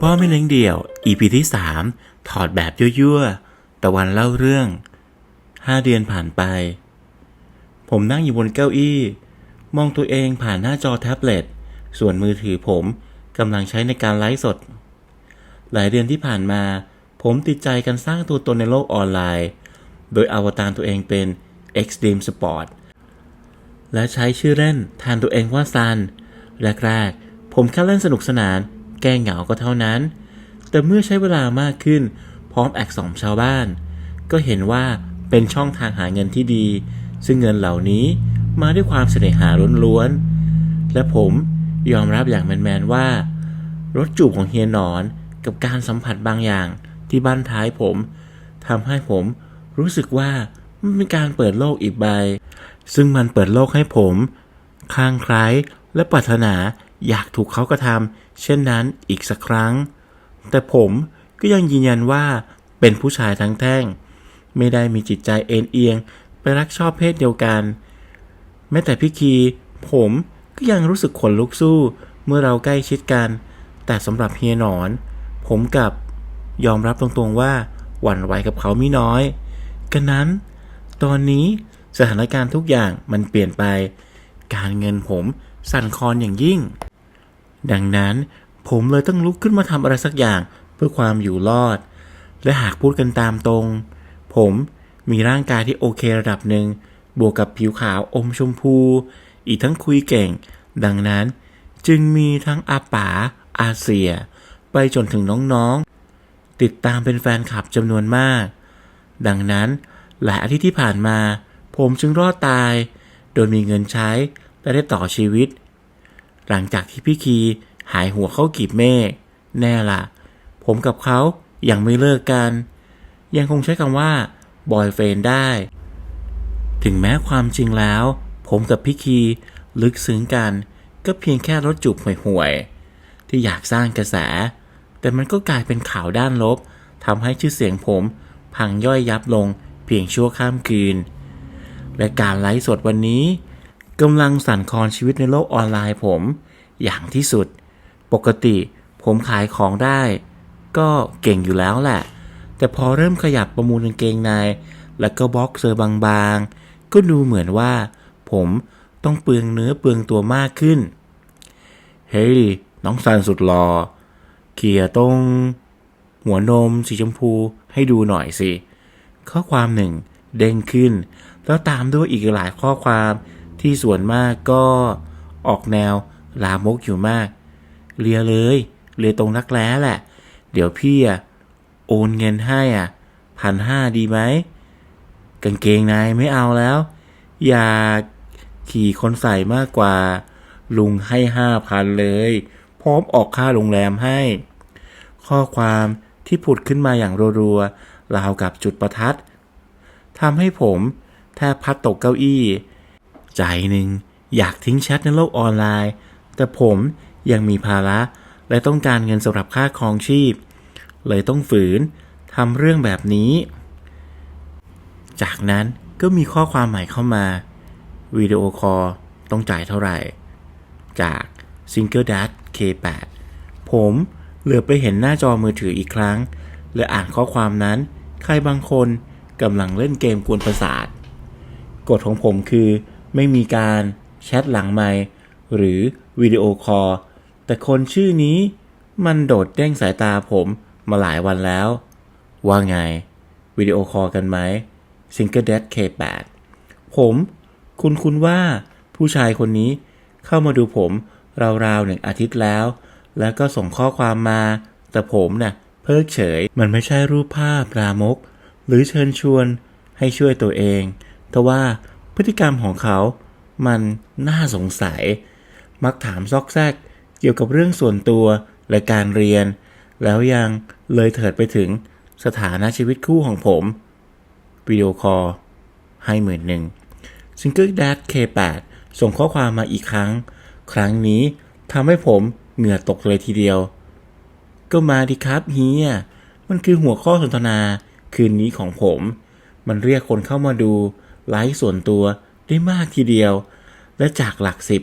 พ่อไม่เลี้ยงเดี่ยว EP ที่ 3 ถอดแบบยั่วๆ ตะวันเล่าเรื่อง 5 เดือนผ่านไป ผมนั่งอยู่บนเก้าอี้ มองตัวเองผ่านหน้าจอแท็บเล็ต ส่วนมือถือผมกำลังใช้ในการไลฟ์สด หลายเดือนที่ผ่านมา ผมติดใจกันสร้างตัวตนในโลกออนไลน์ โดยอวตารตัวเองเป็น Extreme Sport และใช้ชื่อเล่นแทนตัวเองว่าซันแรกๆ ผมแค่เล่นสนุกสนาน แก้เหงาก็เท่านั้น แต่เมื่อใช้เวลามากขึ้น พร้อมแอกสองชาวบ้าน ก็เห็นว่าเป็นช่องทางหาเงินที่ดี ซึ่งเงินเหล่านี้มาด้วยความเสน่หาล้วนๆ และผมยอมรับอย่างแมนๆว่า รถจูบของเฮียหนอนกับการสัมผัสบางอย่างที่บ้านท้ายผมทำให้ผมรู้สึกว่ามันเป็นการเปิดโลกอีกใบ ซึ่งมันเปิดโลกให้ผมคลางไคล้และปรารถนา อยากถูกเขากระทำเช่นนั้นอีกสักครั้ง แต่ผมก็ยังยืนยันว่าเป็นผู้ชายทั้งแท่ง ไม่ได้มีจิตใจเอ็นเอียงไปรักชอบเพศเดียวกัน แม้แต่พี่คี ผมก็ยังรู้สึกขนลุกสู้เมื่อเราใกล้ชิดกัน แต่สำหรับเฮียหนอน ผมกับยอมรับตรงๆว่าหวั่นไหวกับเขาไม่น้อยกันนั้น ตอนนี้สถานการณ์ทุกอย่างมันเปลี่ยนไป การเงินผมสั่นคลอนอย่างยิ่ง ดังนั้นผมเลยต้องลุกขึ้นมาทำอะไรสักอย่างเพื่อความอยู่รอด และหากพูดกันตามตรง ผมมีร่างกายที่โอเคระดับหนึ่ง บวกกับผิวขาวอมชมพู อีกทั้งคุยเก่ง ดังนั้นจึงมีทั้งอาป๋าอาเซีย ไปจนถึงน้องๆ ติดตามเป็นแฟนคลับจำนวนมาก ดังนั้นหลายอาทิตย์ที่ผ่านมา ผมจึงรอดตาย โดยมีเงินใช้และได้ต่อชีวิต หลังจากที่พี่คีหายหัวเข้ากีบเมฆแน่ละผมกับเขายังไม่เลิกกัน ยังคงใช้คำว่าบอยเฟนได้ ถึงแม้ความจริงแล้ว ผมกับพี่คีลึกซึ้งกันก็เพียงแค่รถจูบห่วยๆ ที่อยากสร้างกระแส แต่มันก็กลายเป็นข่าวด้านลบทำให้ชื่อเสียงผมพังย่อยยับลงเพียงชั่วข้ามคืน และการไลฟ์สดวันนี้ กำลังสั่นคลอนชีวิตในโลกออนไลน์ผม อย่างที่สุด ปกติผมขายของได้ ก็เก่งอยู่แล้วแหละ แต่พอเริ่มขยับประมูลกางเกงใน แล้วก็บล็อกเซอร์บางๆ ก็ดูเหมือนว่า ผมต้องเปลืองเนื้อเปลืองตัวมากขึ้น เฮ้ย น้องซันสุดหลอเขี่ยตรง หัวนมสีชมพูให้ดูหน่อยสิ ข้อความหนึ่งเด้งขึ้น แล้วตามด้วยอีกหลายข้อความ ที่ส่วนมากก็ออกแนวลามกอยู่มาก เลียเลยเลียตรงรักแร้แหละ เดี๋ยวพี่อะโอนเงินให้อะพันห้าดีไหมกางเกงในไม่เอาแล้ว อยากขี่คนใส่มากกว่า ลุงให้ห้าพันเลย พร้อมออกค่าโรงแรมให้ ข้อความที่ผุดขึ้นมาอย่างรัวๆราวกับจุดประทัดทำให้ผมแทบพัดตกเก้าอี้ ใจหนึ่งอยากทิ้งแชทในโลกออนไลน์ แต่ผมยังมีภาระและต้องการเงินสำหรับค่าครองชีพ เลยต้องฝืนทำเรื่องแบบนี้ จากนั้นก็มีข้อความใหม่เข้ามาวิดีโอคอลต้องจ่ายเท่าไหร่ จาก Single Dad K8 ผมเหลือไปเห็นหน้าจอมือถืออีกครั้ง และอ่านข้อความนั้น ใครบางคนกำลังเล่นเกมกวนประสาทกฎของผมคือ ไม่มีการแชทหลังไมค์หรือวิดีโอคอลแต่คนชื่อนี้มันโดดเด้งสายตาผมมาหลายวันแล้ว ว่าไง วิดีโอคอลกันไหม Single Dead K8 ผมคุณคุณว่าผู้ชายคนนี้เข้ามาดูผมราวๆหนึ่งอาทิตย์แล้ว แล้วก็ส่งข้อความมา แต่ผมน่ะเพิกเฉยมันไม่ใช่รูปภาพรามก หรือเชิญชวนให้ช่วยตัวเองแต่ว่า พฤติกรรมของเขา มันน่าสงสัย มักถามซอกแซกเกี่ยวกับเรื่องส่วนตัวและการเรียน แล้วยังเลยเถิดไปถึงสถานะชีวิตคู่ของผมวิดีโอคอลให้หมื่นหนึ่ง Single Dad K8 ส่งข้อความมาอีกครั้ง ครั้งนี้ทำให้ผมเหงื่อตกเลยทีเดียว ก็มาดิครับเฮียมันคือหัวข้อสนทนาคืนนี้ของผม มันเรียกคนเข้ามาดู ไลฟ์ส่วนตัวได้มากทีเดียว และจากหลักสิบ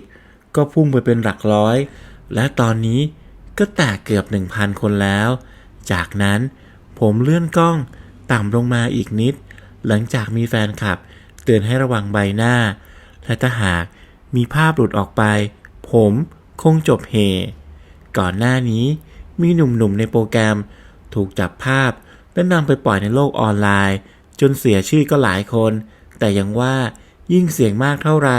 ก็พุ่งไปเป็นหลักร้อย และตอนนี้ก็แตกเกือบ 1,000 คนแล้ว จากนั้นผมเลื่อนกล้องต่ำลงมาอีกนิด หลังจากมีแฟนคลับ เตือนให้ระวังใบหน้า และถ้าหากมีภาพหลุดออกไป ผมคงจบเฮก่อนหน้านี้มีหนุ่มๆในโปรแกรม ถูกจับภาพและนำไปปล่อยในโลกออนไลน์ จนเสียชื่อก็หลายคน แต่ยังว่ายิ่งเสี่ยงมากเท่าไร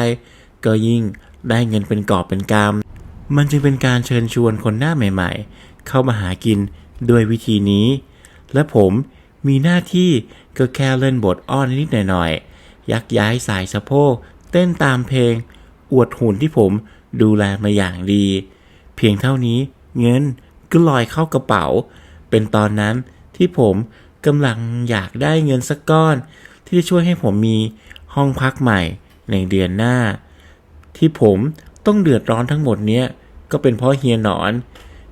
ก็ยิ่งได้เงินเป็นกอบเป็นกำมันจึงเป็นการเชิญชวนคนหน้าใหม่ๆ เข้ามาหากินด้วยวิธีนี้ และผมมีหน้าที่ก็แค่เล่นบทอ้อนนิดหน่อยๆ ยักย้ายสายสะโพกเต้นตามเพลง อวดหุ่นที่ผมดูแลมาอย่างดี เพียงเท่านี้เงินก็ลอยเข้ากระเป๋า เป็นตอนนั้นที่ผมกำลังอยากได้เงินสักก้อน ที่จะช่วยให้ผมมีห้องพักใหม่ในเดือนหน้า ที่ผมต้องเดือดร้อนทั้งหมดเนี้ยก็เป็นเพราะเฮียหนอน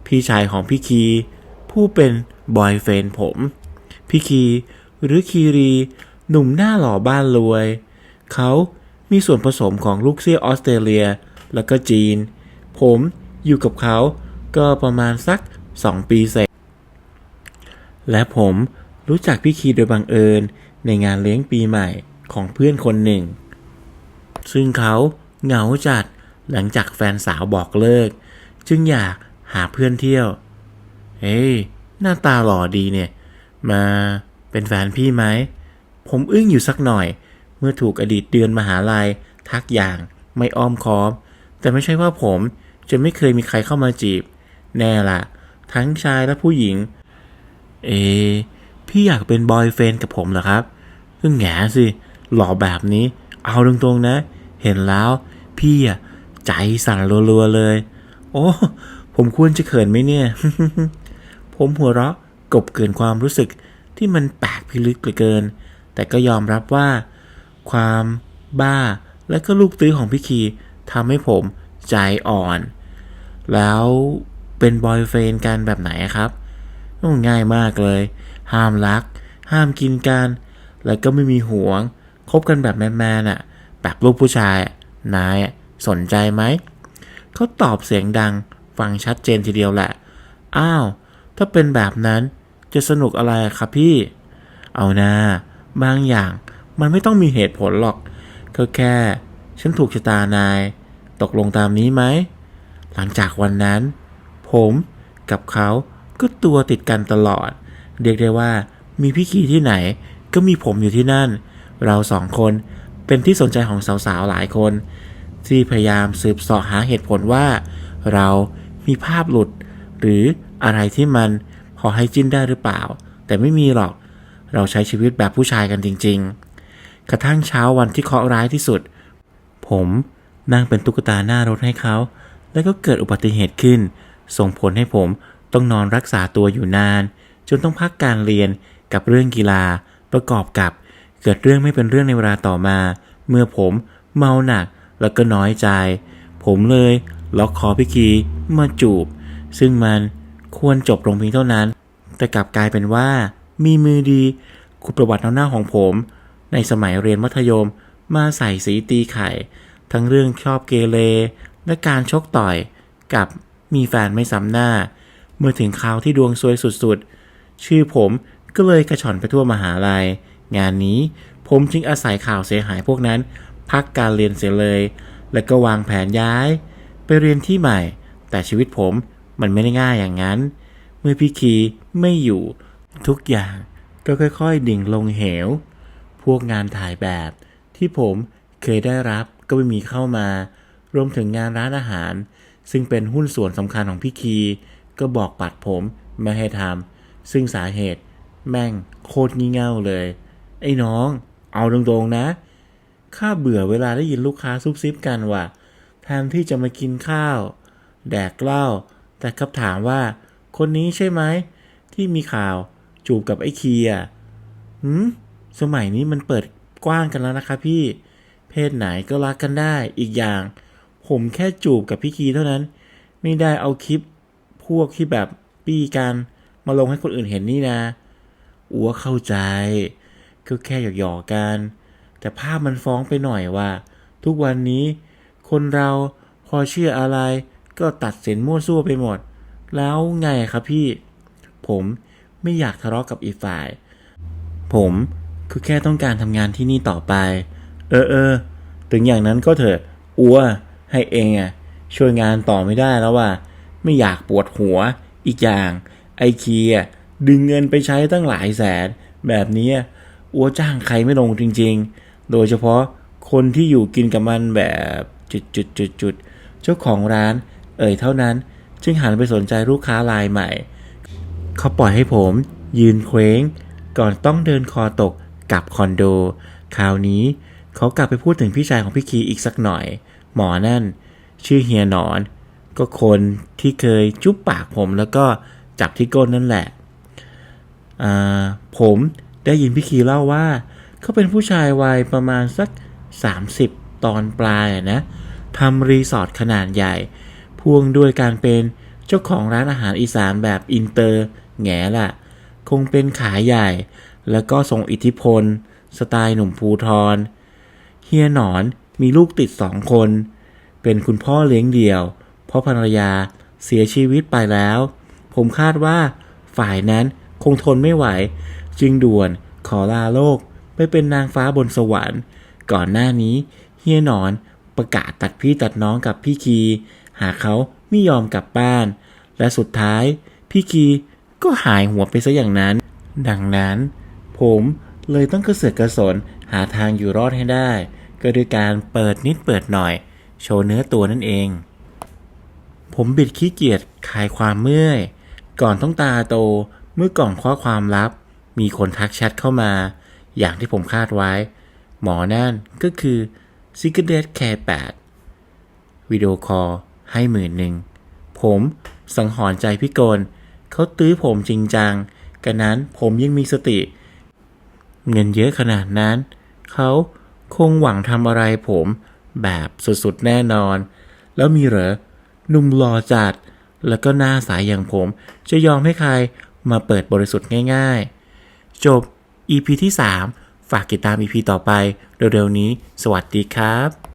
พี่ชายของพี่คี ผู้เป็นบอยเฟนผม พี่คีหรือคีรีหนุ่มหน้าหล่อบ้านรวย เขามีส่วนผสมของลูกเสี้ยออสเตรเลีย แล้วก็จีน ผมอยู่กับเขาก็ประมาณสัก 2 ปีเศษและผมรู้จักพี่คีโดยบังเอิญ ในงานเลี้ยงปีใหม่ของเพื่อนคนหนึ่ง ซึ่งเขาเหงาจัดหลังจากแฟนสาวบอกเลิก จึงอยากหาเพื่อนเที่ยว เฮ้ย หน้าตาหล่อดีเนี่ย มาเป็นแฟนพี่ไหม ผมอึ้งอยู่สักหน่อย เมื่อถูกอดีตเดือนมหาลัย ทักอย่างไม่อ้อมค้อม แต่ไม่ใช่ว่าผมจะไม่เคยมีใครเข้ามาจีบ แน่ละทั้งชายและผู้หญิง เอ พี่อยากเป็นบอยเฟนกับผมเหรอครับก็แง่สิ หล่อแบบนี้ เอาตรงๆนะ เห็นแล้ว พี่อะใจสั่นรัวๆเลย โอ้ ผมควรจะเขินไหมเนี่ย ผมหัวเราะกบเกินความรู้สึกที่มันแปลกพิลึกเหลือเกิน แต่ก็ยอมรับว่า ความบ้าและก็ลูกตื้อของพี่คีทำให้ผมใจอ่อน แล้วเป็นบอยเฟนกันแบบไหนครับง่ายมากเลย ห้ามรัก ห้ามกินกัน แล้วก็ไม่มีหวง คบกันแบบแมนๆอะ แบบลูกผู้ชาย นายสนใจไหม เขาตอบเสียงดัง ฟังชัดเจนทีเดียวแหละ อ้าว ถ้าเป็นแบบนั้นจะสนุกอะไรอะครับพี่ เอานะ บางอย่างมันไม่ต้องมีเหตุผลหรอกก็แค่ ฉันถูกชะตานาย ตกลงตามนี้ไหม หลังจากวันนั้น ผมกับเขาก็ตัวติดกันตลอด เรียกได้ว่ามีพี่คีที่ไหนก็มีผมอยู่ที่นั่น เราสองคนเป็นที่สนใจของสาวๆหลายคน ที่พยายามสืบสาะหาเหตุผลว่า เรามีภาพหลุด หรืออะไรที่มันพอให้จิ้นได้หรือเปล่า แต่ไม่มีหรอก เราใช้ชีวิตแบบผู้ชายกันจริง ๆ กระทั่งเช้าวันที่เคราะห์ร้ายที่สุด ผมนั่งเป็นตุ๊กตาหน้ารถให้เขา แล้วก็เกิดอุบัติเหตุขึ้น ส่งผลให้ผมต้องนอนรักษาตัวอยู่นาน จนต้องพักการเรียนกับเรื่องกีฬาประกอบกับเกิดเรื่องไม่เป็นเรื่องในเวลาต่อมา เมื่อผมเมาหนักแล้วก็น้อยใจ ผมเลยล็อกคอพี่คีมาจูบ ซึ่งมันควรจบลงเพียงเท่านั้น แต่กลับกลายเป็นว่า มีมือดีขุดประวัติหน้าของผม ในสมัยเรียนมัธยมมาใส่สีตีไข่ ทั้งเรื่องชอบเกเรและการชกต่อยกับมีแฟนไม่ซ้ำหน้า เมื่อถึงคราวที่ดวงซวยสุดๆ ชื่อผมก็เลยกระชอนไปทั่วมหาลัย งานนี้ผมจึงอาศัยข่าวเสียหายพวกนั้น พักการเรียนเสียเลย และก็วางแผนย้าย ไปเรียนที่ใหม่ แต่ชีวิตผมมันไม่ได้ง่ายอย่างนั้น เมื่อพี่คีไม่อยู่ทุกอย่างก็ค่อยๆ ดิ่งลงเหว พวกงานถ่ายแบบที่ผมเคยได้รับก็ไม่มีเข้ามารวมถึงงานร้านอาหาร ซึ่งเป็นหุ้นส่วนสำคัญของพี่คี ก็บอกปัดผมไม่ให้ทำ ซึ่งสาเหตุแม่งโคตรงี่เง่าเลย ไอ้น้อง เอาตรงๆนะ ข้าเบื่อเวลาได้ยินลูกค้าซุบซิบกันว่ะแทนที่จะมากินข้าว แดกเหล้าแต่คำถามว่า คนนี้ใช่ไหม ที่มีข่าวจูบกับไอ้เคีอะหืมสมัยนี้มันเปิดกว้างกันแล้วนะคะพี่ เพศไหนก็รักกันได้อีกอย่าง ผมแค่จูบกับพี่คีเท่านั้น ไม่ได้เอาคลิปพวกที่แบบปี้กัน มาลงให้คนอื่นเห็นนี่นะ อัวเข้าใจ ก็แค่หยอกๆกัน แต่ภาพมันฟ้องไปหน่อยว่า ทุกวันนี้ คนเราพอเชื่ออะไร ก็ตัดสินมั่วซั่วไปหมด แล้วไงครับพี่ ผมไม่อยากทะเลาะกับอีกฝ่าย ผมคือแค่ต้องการทำงานที่นี่ต่อไป เออเออถึงอย่างนั้นก็เถอะ อัวให้เองอะช่วยงานต่อไม่ได้แล้วว่ะไม่อยากปวดหัวอีกอย่าง ไอเคียดึงเงินไปใช้ตั้งหลายแสน แบบนี้อัวจ้างใครไม่ลงจริงๆ โดยเฉพาะคนที่อยู่กินกับมันแบบจุดจุดจุดจุดๆเจ้าของร้าน เอ่ยเท่านั้น จึงหันไปสนใจลูกค้ารายใหม่ เขาปล่อยให้ผมยืนเคว้ง ก่อนต้องเดินคอตกกลับคอนโด คราวนี้เขากลับไปพูดถึงพี่ชายของพี่คีอีกสักหน่อย หมอนั่น ชื่อเฮียหนอน ก็คนที่เคยจุ๊บปากผมแล้วก็ จับที่ก้นนั่นแหละ ผมได้ยินพี่คีเล่าว่าเขาเป็นผู้ชายวัยประมาณสัก 30 ตอนปลายนะทำรีสอร์ทขนาดใหญ่ พ่วงด้วยการเป็นเจ้าของร้านอาหารอีสานแบบอินเตอร์แง่ล่ะคงเป็นขายใหญ่ แล้วก็ทรงอิทธิพล สไตล์หนุ่มภูทรเฮียหนอนมีลูกติดสองคน เป็นคุณพ่อเลี้ยงเดี่ยว เพราะภรรยาเสียชีวิตไปแล้ว ผมคาดว่าฝ่ายนั้นคงทนไม่ไหว จึงด่วนขอลาโลกไปเป็นนางฟ้าบนสวรรค์ ก่อนหน้านี้เฮียหนอนประกาศตัดพี่ตัดน้องกับพี่คี หากเขาไม่ยอมกลับบ้าน และสุดท้ายพี่คีก็หายหัวไปซะอย่างนั้น ดังนั้น ผมเลยต้องกระเสือกกระสนหาทางอยู่รอดให้ได้ ก็ด้วยการเปิดนิดเปิดหน่อย โชว์เนื้อตัวนั่นเอง ผมบิดขี้เกียจคลายความเมื่อย ก่อนต้องตาโตเมื่อกล่องข้อความลับ มีคนทักแชทเข้ามา อย่างที่ผมคาดไว้ หมอนั่นก็คือ s e c r e t Care 8วิดีโอคอลให้หมื่นหนึ่ง ผมสังหรณ์ใจพี่กลเขาตื้อผมจริงจังกันนั้นผมยังมีสติ เงินเยอะขนาดนั้น เขาคงหวังทำอะไรผมแบบสุดๆแน่นอน แล้วมีเหรอหนุ่มรอจัด แล้วก็หน้าสายอย่างผม จะยอมให้ใครมาเปิดบริสุทธิ์ง่าย ๆ จบ EP ที่ 3 ฝากติดตาม EP ต่อไปเร็วๆนี้ สวัสดีครับ